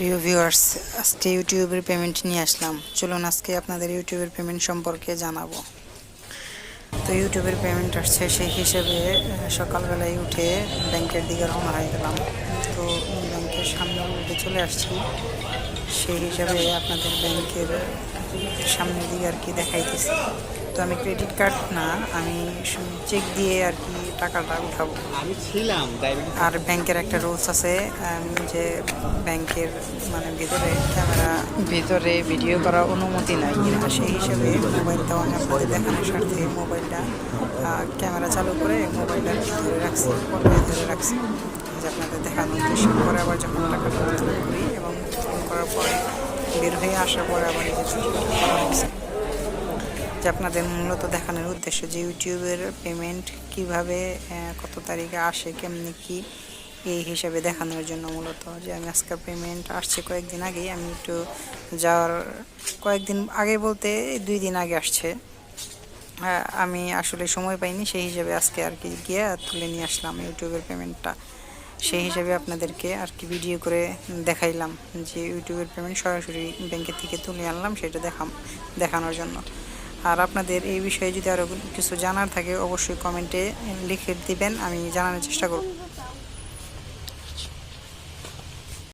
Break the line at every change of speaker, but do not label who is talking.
প্রিয় ভিউয়ার্স, আজকে ইউটিউবের পেমেন্ট নিয়ে আসলাম। চলুন আজকে আপনাদের ইউটিউবের পেমেন্ট সম্পর্কে জানাব। তো ইউটিউবের পেমেন্ট আসছে সেই হিসেবে সকালবেলায় উঠে ব্যাংকের দিকে রওনা হয়ে গেলাম। তো ব্যাংকের সামনে উঠে চলে আসছি। সেই হিসাবে আপনাদের ব্যাংকের সামনের দিকে আর কি দেখাইতেছি। তো আমি ক্রেডিট কার্ড না আমি চেক দিয়ে আর কি টাকাটা উঠাবো।
আমি ছিলাম
আর ব্যাংকের একটা রুলস আছে যে ব্যাংকের মানে ভিতরে ক্যামেরা ভিতরে ভিডিও করার অনুমতি নাই। আর সেই হিসেবে মোবাইলটা অনেক আপনাদের দেখানোর স্বার্থে মোবাইলটা ক্যামেরা চালু করে মোবাইলটা ধরে রাখছি ধরে রাখছি। যে আপনাদের দেখানোর উদ্দেশ্য পরে আবার যখন টাকাটা উত্তোলন করি এবং উত্তোলন করার পরে বের হয়ে আসার পরে আবার যে আপনাদের মূলত দেখানোর উদ্দেশ্য যে ইউটিউবের পেমেন্ট কীভাবে কত তারিখে আসে, কেমনি কি, এই হিসাবে দেখানোর জন্য মূলত যে আমি আজকের পেমেন্ট আসছে কয়েকদিন আগেই, আমি একটু যাওয়ার, কয়েকদিন আগে বলতে দুই দিন আগে আসছে। আমি আসলে সময় পাইনি, সেই হিসাবে আজকে আর কি গিয়ে তুলে নিয়ে আসলাম ইউটিউবের পেমেন্টটা সেই হিসাবে আপনাদেরকে আর কি ভিডিও করে দেখাইলাম যে ইউটিউবের পেমেন্ট সরাসরি ব্যাংকের থেকে তুলে আনলাম, সেটা দেখাম দেখানোর জন্য। আর আপনাদের এই বিষয়ে যদি আরও কিছু জানার থাকে, অবশ্যই কমেন্টে লিখে দিবেন, আমি জানানোর চেষ্টা করব।